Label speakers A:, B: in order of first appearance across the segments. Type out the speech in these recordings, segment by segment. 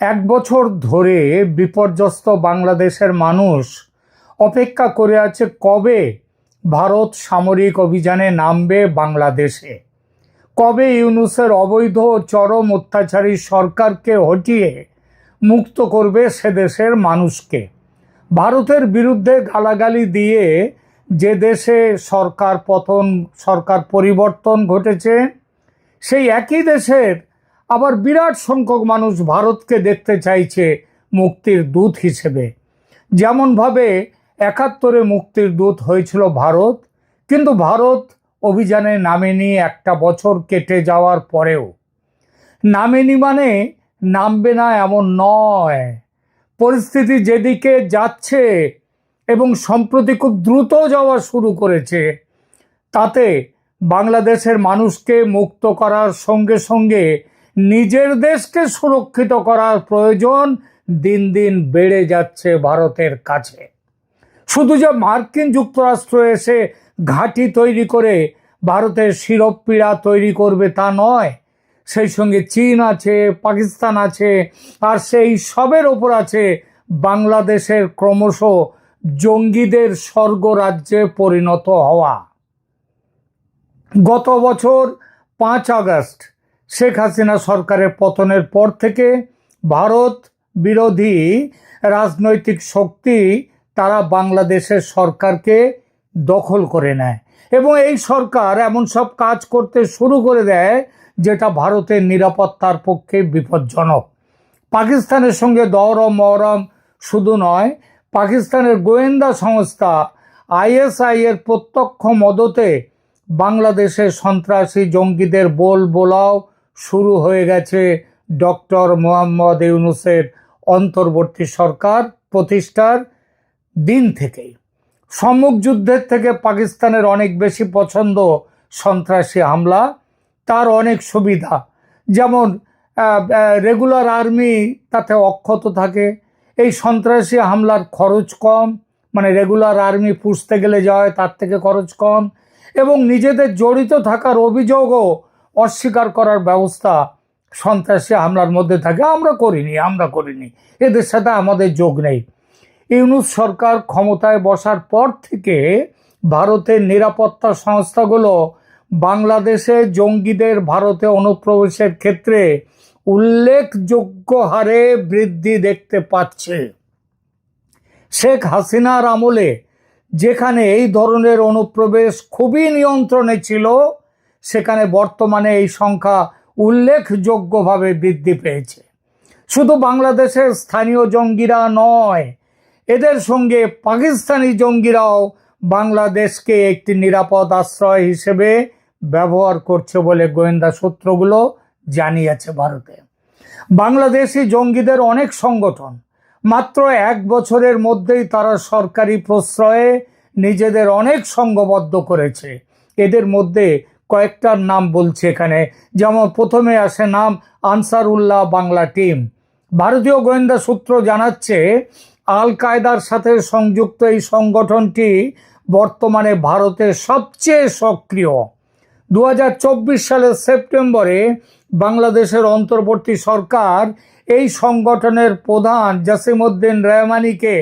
A: এক বছর ধরে বিপর্যস্ত বাংলাদেশের মানুষ অপেক্ষা করে আছে কবে ভারত সামরিক অভিযানে নামবে বাংলাদেশে? কবে ইউনুসের অবৈধ চরম অত্যাচারী সরকারকে হটিয়ে মুক্ত করবে সে দেশের মানুষকে? ভারতের বিরুদ্ধে গালাগালি দিয়ে যে দেশে সরকার পতন, সরকার পরিবর্তন ঘটেছে, সেই একই দেশের আবার বিরাট সংখ্যক মানুষ ভারতকে দেখতে চাইছে মুক্তির দূত হিসেবে। যেমনভাবে একাত্তরে মুক্তির দূত হয়েছিল ভারত, কিন্তু ভারত অভিযানে নামেনি একটা বছর কেটে যাওয়ার পরেও। নামেনি মানে নামবে না এমন নয়। পরিস্থিতি যেদিকে যাচ্ছে এবং সম্প্রতি খুব দ্রুত যাওয়া শুরু করেছে, তাতে বাংলাদেশের মানুষকে মুক্ত করার সঙ্গে সঙ্গে নিজের দেশকে সুরক্ষিত করার প্রয়োজন দিন দিন বেড়ে যাচ্ছে ভারতের কাছে। শুধু যে মার্কিন যুক্তরাষ্ট্র এসে ঘাঁটি তৈরি করে ভারতের শিরোপীড়া তৈরি করবে তা নয়, সেই সঙ্গে চীন আছে, পাকিস্তান আছে, আর সেই সবের ওপর আছে বাংলাদেশের ক্রমশ জঙ্গিদের স্বর্গরাজ্যে পরিণত হওয়া। গত বছর পাঁচ আগস্ট শেখ হাসিনা সরকারের পতনের পর থেকে ভারত বিরোধী রাজনৈতিক শক্তি তারা বাংলাদেশের সরকারকে দখল করে নেয় এবং এই সরকার এমন সব কাজ করতে শুরু করে দেয় যেটা ভারতের নিরাপত্তার পক্ষে বিপজ্জনক। পাকিস্তানের সঙ্গে দরম মহরম শুধু নয়, পাকিস্তানের গোয়েন্দা সংস্থা আইএসআই এর প্রত্যক্ষ মদতে বাংলাদেশের সন্ত্রাসী জঙ্গিদের বোল বোলাও শুরু হয়ে গেছে ডক্টর মোহাম্মদ ইউনুসের অন্তর্বর্তী সরকার প্রতিষ্ঠার দিন থেকেই। সম্মুখ যুদ্ধের থেকে পাকিস্তানের অনেক বেশি পছন্দ সন্ত্রাসী হামলা, তার অনেক সুবিধা। যেমন রেগুলার আর্মি তাতে অক্ষত থাকে, এই সন্ত্রাসী হামলার খরচ কম মানে রেগুলার আর্মি পুষতে গেলে যা হয় তার থেকে খরচ কম, এবং নিজেদের জড়িত থাকার অভিযোগও অস্বীকার করার ব্যবস্থা সন্ত্রাসী হামলার মধ্যে থাকে। আমরা করিনি আমরা করিনি। এদের সাথে আমাদের যোগ নেই। ইউনুস সরকার ক্ষমতায় বসার পর থেকে ভারতের নিরাপত্তা সংস্থাগুলো বাংলাদেশে জঙ্গিদের ভারতে অনুপ্রবেশের ক্ষেত্রে উল্লেখযোগ্য হারে বৃদ্ধি দেখতে পাচ্ছে। শেখ হাসিনার আমলে যেখানে এই ধরনের অনুপ্রবেশ খুবই নিয়ন্ত্রণে ছিল সেখানে বর্তমানে এই সংখ্যা উল্লেখযোগ্যভাবে বৃদ্ধি পেয়েছে। শুধু বাংলাদেশের স্থানীয় জঙ্গিরা নয়, এদের সঙ্গে পাকিস্তানি জঙ্গিরাও বাংলাদেশকে একটি নিরাপদ আশ্রয় হিসেবে ব্যবহার করছে বলে গোয়েন্দা সূত্রগুলো জানিয়েছে ভারতে। বাংলাদেশি জঙ্গিদের অনেক সংগঠন, মাত্র এক বছরের মধ্যেই তারা সরকারি প্রশ্রয়ে নিজেদের অনেক সংঘবদ্ধ করেছে। এদের মধ্যে কয়েকটার নাম বলছে এখানে। যেমন প্রথমে আসে নাম আনসারুল্লাহ বাংলা টিম। ভারতীয় গোয়েন্দা সূত্র জানাচ্ছে আল কায়দার সাথে সংযুক্ত এই সংগঠনটি বর্তমানে ভারতের সবচেয়ে সক্রিয়। দু হাজার চব্বিশ সালের সেপ্টেম্বরে বাংলাদেশের অন্তর্বর্তী সরকার এই সংগঠনের প্রধান জাসিমউদ্দিন রহমানিকে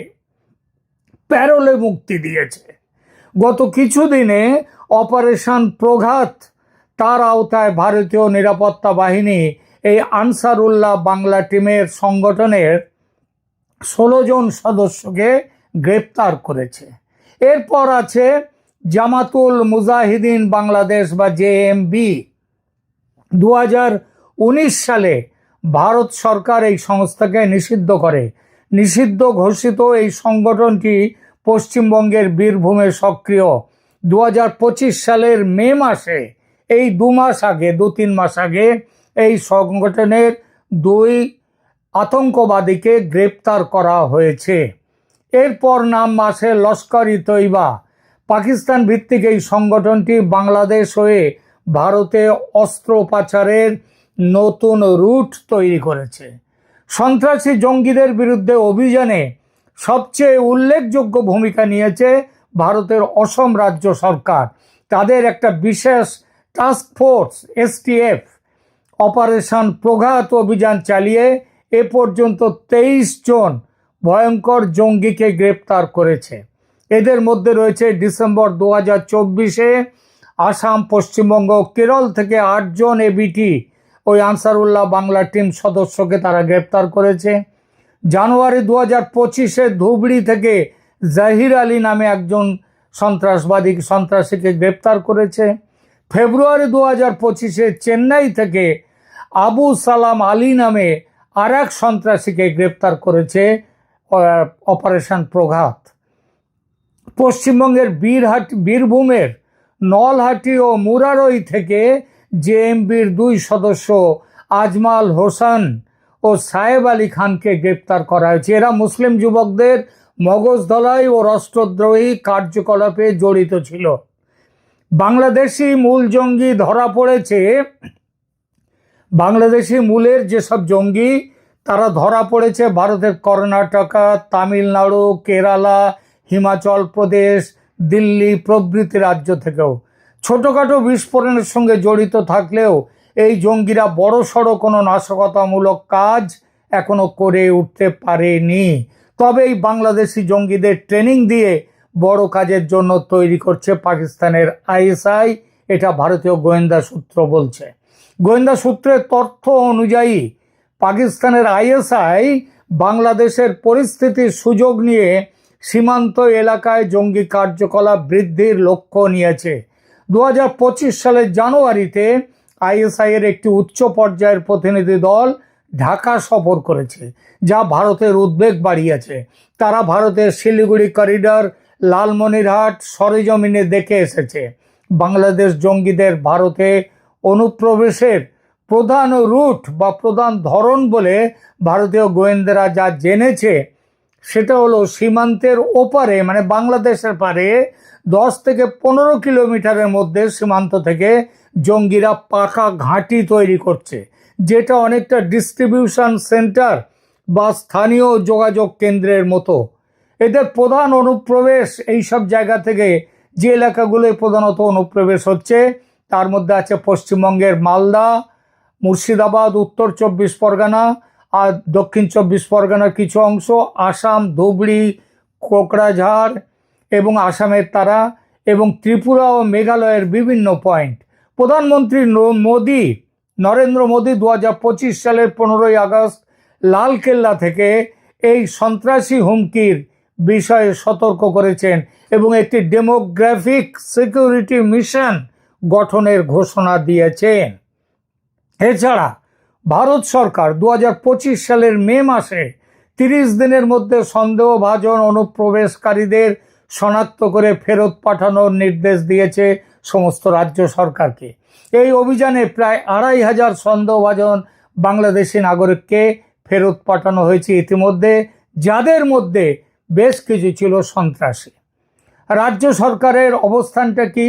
A: প্যারোলে মুক্তি দিয়েছে। গত কিছুদিনে অপারেশন প্রঘাত, তার আওতায় ভারতীয় নিরাপত্তা বাহিনী এই আনসারুল্লাহ বাংলা টিমের সংগঠনের ষোলো জন সদস্যকে গ্রেপ্তার করেছে। এরপর আছে জামাতুল মুজাহিদিন বাংলাদেশ বা জেএমবি দু হাজার উনিশ সালে ভারত সরকার এই সংস্থাকে নিষিদ্ধ করে। নিষিদ্ধ ঘোষিত এই সংগঠনটি পশ্চিমবঙ্গের বীরভূমে সক্রিয়। দু হাজার পঁচিশ সালের মে মাসে, এই দু মাস আগে, দু তিন মাস আগে, এই সংগঠনের দুই আতঙ্কবাদীকে গ্রেপ্তার করা হয়েছে। এরপর নাম আসে লস্কর ই তৈবা পাকিস্তান ভিত্তিক এই সংগঠনটি বাংলাদেশ হয়ে ভারতে অস্ত্র পাচারের নতুন রুট তৈরি করেছে। সন্ত্রাসী জঙ্গিদের বিরুদ্ধে অভিযানে সবচেয়ে উল্লেখযোগ্য ভূমিকা নিয়েছে ভারতের অসম রাজ্য সরকার। তাদের একটা বিশেষ টাস্ক ফোর্স এসটিএফ অপারেশন প্রঘাত অভিযান চালিয়ে এ পর্যন্ত তেইশ জন ভয়ঙ্কর জঙ্গিকে গ্রেপ্তার করেছে। এদের মধ্যে রয়েছে ডিসেম্বর দু হাজার চব্বিশে আসাম, পশ্চিমবঙ্গ, কেরল থেকে আটজন এবিটি ওই আনসারুল্লাহ বাংলা টিম সদস্যকে তারা গ্রেপ্তার করেছে। জানুয়ারি দু হাজার পঁচিশে ধুবড়ি থেকে জাহির আলী নামে একজন সন্ত্রাসবাদী সন্ত্রাসীকে গ্রেপ্তার করেছে। ফেব্রুয়ারি দু হাজার পঁচিশে চেন্নাই থেকে আবু সালাম আলী নামে আর এক সন্ত্রাসীকে গ্রেপ্তার করেছে অপারেশন প্রঘাত। পশ্চিমবঙ্গের বীরহাট, বীরভূমের নলহাটি ও মুরারই থেকে জেএমবির দুই সদস্য আজমাল হোসেন ও সাহেব আলী খানকে গ্রেপ্তার করা হয়েছে। এরা মুসলিম যুবকদের মগজ ধলাই ও রাষ্ট্রদ্রোহী কার্যকলাপে জড়িত ছিল। বাংলাদেশি মূল জঙ্গি ধরা পড়েছে। বাংলাদেশি মূলের যেসব জঙ্গি, তারা ধরা পড়েছে ভারতের কর্ণাটকা, তামিলনাড়ু, কেরালা, হিমাচল প্রদেশ, দিল্লি প্রভৃতি রাজ্য থেকেও। ছোটোখাটো বিস্ফোরণের সঙ্গে জড়িত থাকলেও এই জঙ্গিরা বড় সড়ো কোনো নাশকতামূলক কাজ এখনও করে উঠতে পারেনি। তবে এই বাংলাদেশি জঙ্গিদের ট্রেনিং দিয়ে বড় কাজের জন্য তৈরি করছে পাকিস্তানের আইএসআই, এটা ভারতীয় গোয়েন্দা সূত্র বলছে। গোয়েন্দা সূত্রের তথ্য অনুযায়ী, পাকিস্তানের আইএসআই বাংলাদেশের পরিস্থিতির সুযোগ নিয়ে সীমান্ত এলাকায় জঙ্গি কার্যকলাপ বৃদ্ধির লক্ষ্য নিয়েছে। দু হাজার পঁচিশ সালের জানুয়ারিতে আইএসআই এর একটি উচ্চ পর্যায়ের প্রতিনিধি দল ঢাকা সফর করেছে, যা ভারতের উদ্বেগ বাড়িয়েছে। তারা ভারতের শিলিগুড়ি করিডর লালমনিরহাট সরেজমিনে দেখে এসেছে। বাংলাদেশ জঙ্গিদের ভারতে অনুপ্রবেশের প্রধান রুট বা প্রধান ধরন বলে ভারতীয় গোয়েন্দারা যা জেনেছে, সেটা হলো সীমান্তের ওপারে মানে বাংলাদেশের পারে দশ থেকে পনেরো কিলোমিটারের মধ্যে সীমান্ত থেকে জঙ্গিরা পাকা ঘাঁটি তৈরি করছে, যেটা অনেকটা ডিস্ট্রিবিউশন সেন্টার বা স্থানীয় যোগাযোগ কেন্দ্রের মতো। এদের প্রধান অনুপ্রবেশ এই সব জায়গা থেকে যে এলাকাগুলোয় প্রধানত অনুপ্রবেশ হচ্ছে, তার মধ্যে আছে পশ্চিমবঙ্গের মালদা, মুর্শিদাবাদ, উত্তর চব্বিশ পরগনা, আর দক্ষিণ চব্বিশ পরগনার কিছু অংশ, আসাম, ধুবড়ি কোকরাঝাড় এবং আসামের তারা এবং ত্রিপুরা ও মেঘালয়ের বিভিন্ন পয়েন্ট। প্রধানমন্ত্রী মোদী, নরেন্দ্র মোদী দু সালের পনেরোই আগস্ট লালকেল্লা থেকে এই সন্ত্রাসী হুমকির বিষয়ে সতর্ক করেছেন এবং একটি ডেমোগ্রাফিক সিকিউরিটি মিশন গঠনের ঘোষণা দিয়েছেন। এছাড়া ভারত সরকার দু হাজার পঁচিশ সালের মে মাসে তিরিশ দিনের মধ্যে সন্দেহভাজন অনুপ্রবেশকারীদের শনাক্ত করে ফেরত পাঠানোর নির্দেশ দিয়েছে সমস্ত রাজ্য সরকারকে। এই অভিযানে প্রায় আড়াই হাজার সন্দেহভাজন বাংলাদেশি নাগরিককে ফেরত পাঠানো হয়েছে ইতিমধ্যে, যাদের মধ্যে বেশ কিছু ছিল সন্ত্রাসী। রাজ্য সরকারের অবস্থানটা কি?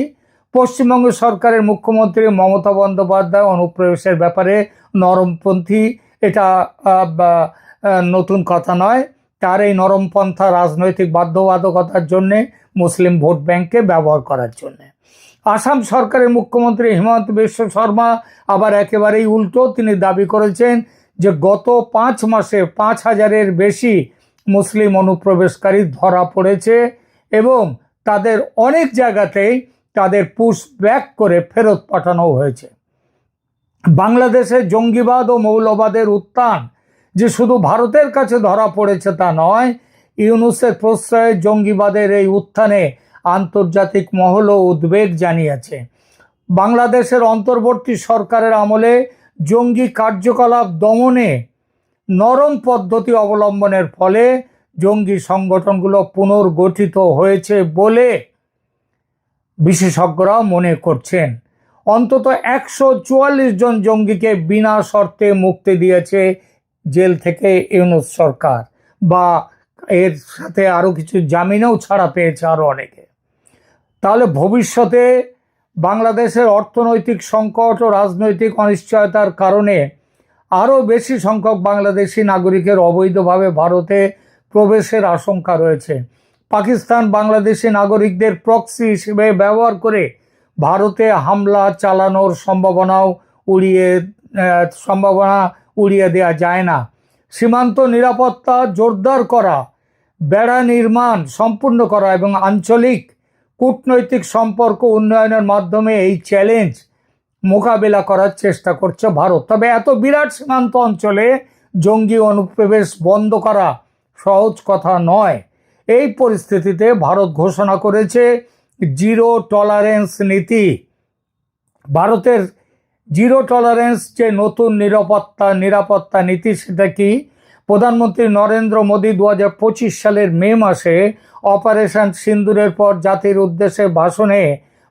A: পশ্চিমবঙ্গ সরকারের মুখ্যমন্ত্রী মমতা বন্দ্যোপাধ্যায় অনুপ্রবেশের ব্যাপারে নরমপন্থী, এটা নতুন কথা নয়। তার এই নরমপন্থা রাজনৈতিক বাধ্যবাধকতার জন্যে মুসলিম ভোট ব্যাংককে ব্যবহার করার জন্যে। আসাম সরকারের মুখ্যমন্ত্রী হিমন্ত বিশ্ব শর্মা আবার একেবারেই উল্টো। তিনি দাবি করেছেন যে গত পাঁচ মাসে পাঁচ হাজারের বেশি মুসলিম অনুপ্রবেশকারী ধরা পড়েছে এবং তাদের অনেক জায়গাতেই তাদের পুশ ব্যাক করে ফেরত পাঠানো হয়েছে। বাংলাদেশে জঙ্গিবাদ ও মৌলবাদের উত্থান যে শুধু ভারতের কাছে ধরা পড়েছে তা নয়, ইউনুসের প্রশ্রয়ে জঙ্গিবাদের এই উত্থানে আন্তর্জাতিক মহলও উদ্বেগ জানিয়েছে। বাংলাদেশের অন্তর্বর্তী সরকারের আমলে জঙ্গি কার্যকলাপ দমনে নরম পদ্ধতি অবলম্বনের ফলে জঙ্গি সংগঠনগুলো পুনর্গঠিত হয়েছে বলে বিশেষজ্ঞরা মনে করছেন। অন্তত একশো চুয়াল্লিশ জন জঙ্গিকে বিনা শর্তে মুক্তি দিয়েছে জেল থেকে ইউনুস সরকার বা এর সাথে আরও কিছু জামিনেও ছাড়া পেয়েছে আরও অনেকে। তাহলে ভবিষ্যতে বাংলাদেশের অর্থনৈতিক সংকট ও রাজনৈতিক অনিশ্চয়তার কারণে আরও বেশি সংখ্যক বাংলাদেশি নাগরিকের অবৈধভাবে ভারতে প্রবেশের আশঙ্কা রয়েছে। পাকিস্তান বাংলাদেশি নাগরিকদের প্রক্সি হিসেবে ব্যবহার করে ভারতে হামলা চালানোর সম্ভাবনাও উড়িয়ে সম্ভাবনা উড়িয়ে দেওয়া যায় না। সীমান্ত নিরাপত্তা জোরদার করা, বেড়া নির্মাণ সম্পূর্ণ করা এবং আঞ্চলিক কূটনৈতিক সম্পর্ক উন্নয়নের মাধ্যমে এই চ্যালেঞ্জ মোকাবেলা করার চেষ্টা করছে ভারত। তবে এত বিরাট সীমান্ত অঞ্চলে জঙ্গি অনুপ্রবেশ বন্ধ করা সহজ কথা নয়। এই পরিস্থিতিতে ভারত ঘোষণা করেছে জিরো টলারেন্স নীতি। ভারতের জিরো টলারেন্স যে নতুন নিরাপত্তা নিরাপত্তা নীতি, সেটা কি? প্রধানমন্ত্রী নরেন্দ্র মোদী দু হাজার পঁচিশ সালের মে মাসে অপারেশন সিন্দুরের পর জাতির উদ্দেশ্যে ভাষণে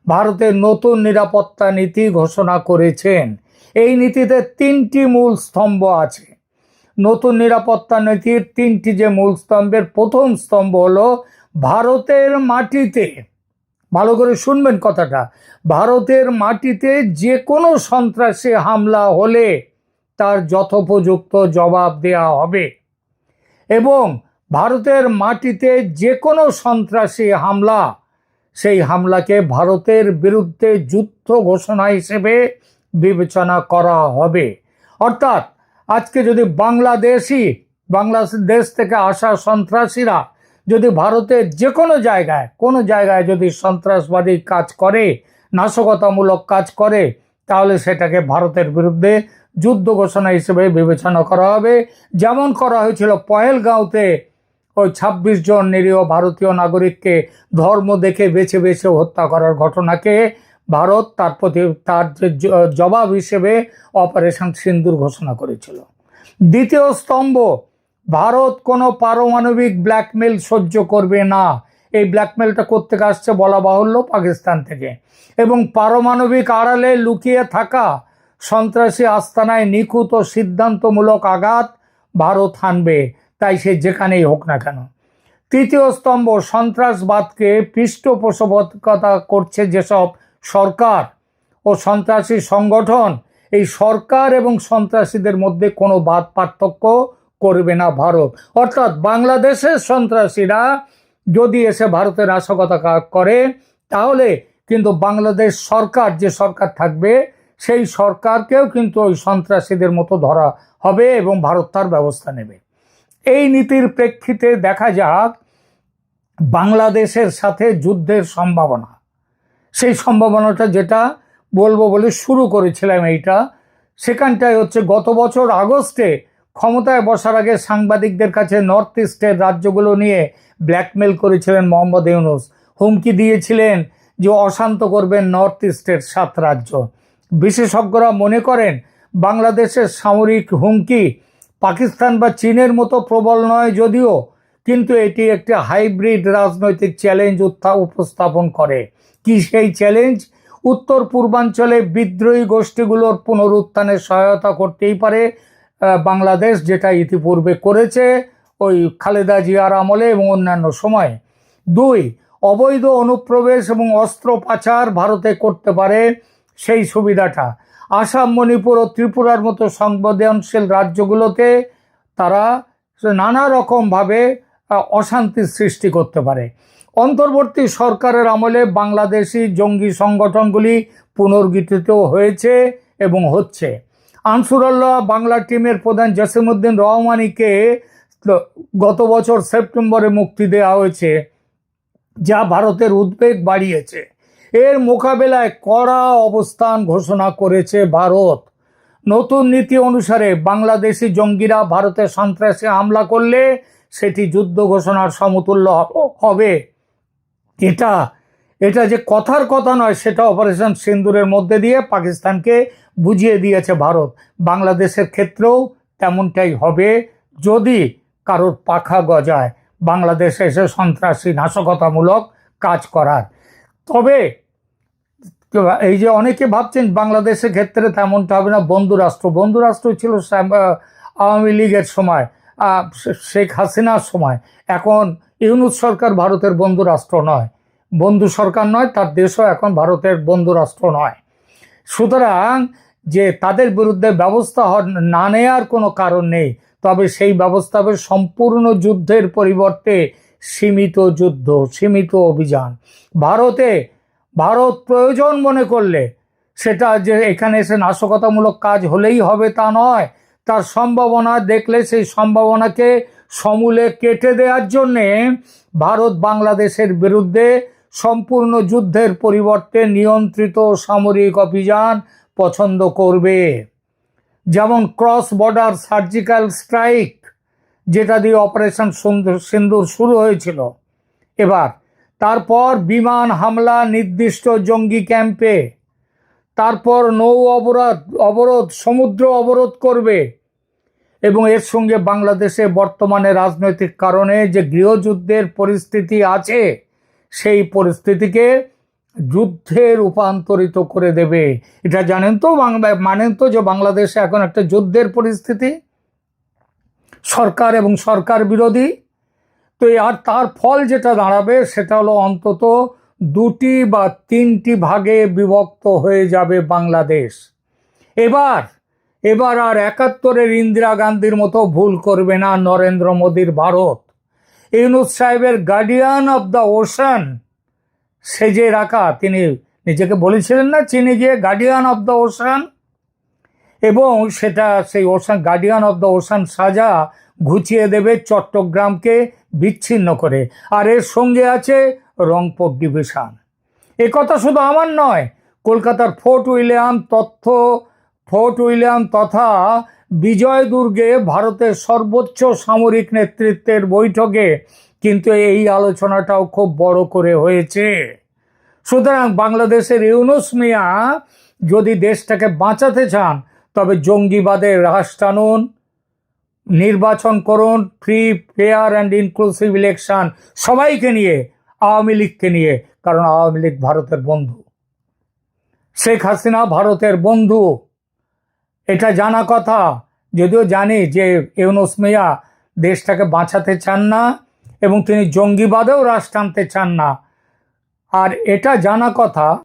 A: ভারতের নতুন নিরাপত্তা নীতি ঘোষণা করেছেন। এই নীতিতে তিনটি মূল স্তম্ভ আছে। নতুন নিরাপত্তা নীতির তিনটি যে মূল স্তম্ভের প্রথম স্তম্ভ হলো ভারতের মাটিতে। ভালো করে শুনবেন কথাটা। ভারতের মাটিতে যে কোনো সন্ত্রাসী হামলা হলে তার যথোপযুক্ত জবাব দেওয়া হবে। এবং ভারতের মাটিতে যে কোনো সন্ত্রাসী হামলা, সেই হামলাকে ভারতের বিরুদ্ধে যুদ্ধ ঘোষণা হিসেবে বিবেচনা করা হবে। অর্থাৎ আজকে যদি বাংলাদেশি বাংলাদেশ থেকে আসা সন্ত্রাসীরা যদি ভারতের যে কোনো জায়গায় কোনো জায়গায় যদি সন্ত্রাসবাদী কাজ করে, নাশকতামূলক কাজ করে, তাহলে সেটাকে ভারতের বিরুদ্ধে যুদ্ধ ঘোষণা হিসেবে বিবেচনা করা হবে। যেমন করা হয়েছিল পয়েলগাঁওতে ওই ছাব্বিশ জন নিরীহ ভারতীয় নাগরিককে ধর্ম দেখে বেছে বেছে হত্যা করার ঘটনাকে ভারত তার প্রতি তার জবাব হিসেবে অপারেশন সিন্দুর ঘোষণা করেছিল। দ্বিতীয় স্তম্ভ, ভারত কোনো পারমাণবিক ব্ল্যাকমেল সহ্য করবে না। এই ব্ল্যাকমেলটা করতে আসছে বলা বাহুল্য পাকিস্তান থেকে। এবং পারমাণবিক আড়ালে লুকিয়ে থাকা সন্ত্রাসী আস্তানায় নিখুঁত সিদ্ধান্তমূলক আঘাত ভারত হানবে। তাই সে যেখানেই হোক না কেন। তৃতীয় স্তম্ভ, সন্ত্রাসবাদকে পৃষ্ঠপোষকতা করছে যেসব সরকার ও সন্ত্রাসী সংগঠন, এই সরকার এবং সন্ত্রাসীদের মধ্যে কোনো বাদ পার্থক্য করবে না ভারত। অর্থাৎ বাংলাদেশের সন্ত্রাসীরা যদি এসে ভারতের নাশকতা করে, তাহলে কিন্তু বাংলাদেশ সরকার, যে সরকার থাকবে, সেই সরকারকেও কিন্তু ওই সন্ত্রাসীদের মতো ধরা হবে এবং ভারত তার ব্যবস্থা নেবে। এই নীতির প্রেক্ষিতে দেখা যাক বাংলাদেশের সাথে যুদ্ধের সম্ভাবনা। সেই সম্ভাবনাটা যেটা বলব বলে শুরু করেছিলাম এইটা, সেখানটায় হচ্ছে গত বছর আগস্টে ক্ষমতায় বসার আগে সাংবাদিকদের কাছে নর্থ ইস্টের রাজ্যগুলো নিয়ে ব্ল্যাকমেল করেছিলেন মোহাম্মদ ইউনুস। হুমকি দিয়েছিলেন যে অশান্ত করবেন নর্থ ইস্টের সাত রাজ্য। বিশেষজ্ঞরা মনে করেন বাংলাদেশের সামরিক হুমকি পাকিস্তান বা চীনের মতো প্রবল নয় যদিও, কিন্তু এটি একটি হাইব্রিড রাজনৈতিক চ্যালেঞ্জ উত্থা- উপস্থাপন করে। কি সেই চ্যালেঞ্জ? উত্তর পূর্বাঞ্চলে বিদ্রোহী গোষ্ঠীগুলোর পুনরুত্থানে সহায়তা করতেই পারে বাংলাদেশ, যেটা ইতিপূর্বে করেছে ওই খালেদা জিয়ার আমলে এবং অন্যান্য সময়ে। দুই, অবৈধ অনুপ্রবেশ এবং অস্ত্র পাচার ভারতে করতে পারে সেই সুবিধাটা। আসাম, মণিপুর ও ত্রিপুরার মতো সংবেদনশীল রাজ্যগুলোতে তারা নানা রকমভাবে অশান্তির সৃষ্টি করতে পারে। অন্তর্বর্তী সরকারের আমলে বাংলাদেশি জঙ্গি সংগঠনগুলি পুনর্গঠিত হয়েছে এবং হচ্ছে। আনসুরুল্লাহ বাংলা টিমের প্রধান জসিমউদ্দিন রহমানিকে গত বছর সেপ্টেম্বরে মুক্তি দেওয়া হয়েছে, যা ভারতের উদ্বেগ বাড়িয়েছে। এর মোকাবেলায় কড়া অবস্থান ঘোষণা করেছে ভারত। নতুন নীতি অনুসারে বাংলাদেশি জঙ্গিরা ভারতে সন্ত্রাসী হামলা করলে সেটি যুদ্ধ ঘোষণার সমতুল্য হবে। এটা এটা যে কথার কথা নয়, সেটা অপারেশন সিন্দুরের মধ্যে দিয়ে পাকিস্তানকে বুঝিয়ে দিয়েছে ভারত। বাংলাদেশের ক্ষেত্রেও তেমনটাই হবে যদি কারোর পাখা গজায়। বাংলাদেশে এসে সন্ত্রাসী নাশকতামূলক কাজ করার। তবে এই যে অনেকে ভাবছেন বাংলাদেশের ক্ষেত্রে তেমনটা হবে না, বন্ধুরাষ্ট্র। বন্ধুরাষ্ট্র ছিল আওয়ামী লীগের সময় শেখ হাসিনার সময়। এখন ইউনুস সরকার ভারতের বন্ধু রাষ্ট্র নয়। বন্ধু সরকার নয়, তার দেশও এখন ভারতের বন্ধু রাষ্ট্র নয়। সুতরাং যে তাদের বিরুদ্ধে ব্যবস্থা না নেওয়ার কোনো কারণ নেই। তবে সেই ব্যবস্থা সম্পূর্ণ যুদ্ধের পরিবর্তে সীমিত যুদ্ধ, সীমিত অভিযান। ভারতে ভারত প্রয়োজন মনে করলে সেটা যে এখানে এসে নাশকতামূলক কাজ হলেই হবে তা নয়। তার সম্ভাবনা দেখলে সেই সম্ভাবনাকে সমূলে কেটে দেওয়ার জন্যে ভারত বাংলাদেশের বিরুদ্ধে সম্পূর্ণ যুদ্ধের পরিবর্তে নিয়ন্ত্রিত সামরিক অভিযান পছন্দ করবে। যেমন ক্রস বর্ডার সার্জিক্যাল স্ট্রাইক, যেটা দিয়ে অপারেশন সিন্দুর শুরু হয়েছিল। এবার তারপর বিমান হামলা নির্দিষ্ট জঙ্গি ক্যাম্পে। তারপর নৌ অবরোধ অবরোধ, সমুদ্র অবরোধ করবে। এবং এর সঙ্গে বাংলাদেশে বর্তমানে রাজনৈতিক কারণে যে গৃহযুদ্ধের পরিস্থিতি আছে, সেই পরিস্থিতিকে যুদ্ধে রূপান্তরিত করে দেবে। এটা জানেন তো বাংলা, মানেন তো যে বাংলাদেশে এখন একটা যুদ্ধের পরিস্থিতি। সরকার এবং সরকার বিরোধী তো আর তার ফল যেটা দাঁড়াবে সেটা হলো অন্তত দুটি বা তিনটি ভাগে বিভক্ত হয়ে যাবে বাংলাদেশ। এবার এবার আর একাত্তরের ইন্দিরা গান্ধীর মতো ভুল করবে না নরেন্দ্র মোদীর ভারত। ইউনুস সাহেবের গার্ডিয়ান অব দ্য ওশান সেজে রাখা, তিনি নিজেকে বলেছিলেন না, চিনি গিয়ে গার্ডিয়ান অব দ্য ওশান এবং সেটা সেই ocean guardian of the ocean সাজা ঘুচিয়ে দেবে চট্টগ্রামকে বিচ্ছিন্ন করে। আর এর সঙ্গে আছে রংপুর ডিভিশন। এ কথা শুধু আমার নয়, কলকাতার ফোর্ট উইলিয়াম তথ্য, ফোর্ট উইলিয়াম তথা বিজয় দুর্গে ভারতের সর্বোচ্চ সামরিক নেতৃত্বের বৈঠকে কিন্তু এই আলোচনাটাও খুব বড় করে হয়েছে। সুতরাং বাংলাদেশের ইউনুস মিয়া যদি দেশটাকে বাঁচাতে চান, তবে জঙ্গিবাদের হ্রাস টানুন। নির্বাচন করুন free fair and inclusive election সবাইকে নিয়ে, আওয়ামী লীগকে নিয়ে, কারণ আওয়ামী লীগ ভারতের বন্ধু। শেখ হাসিনা ভারতের বন্ধু। এটা জানা কথা। যদিও জানি যে ইউনুস মিয়া দেশটাকে বাঁচাতে চান না এবং তিনি জঙ্গিবাদেও হ্রাস টানতে চান না। আর এটা জানা কথা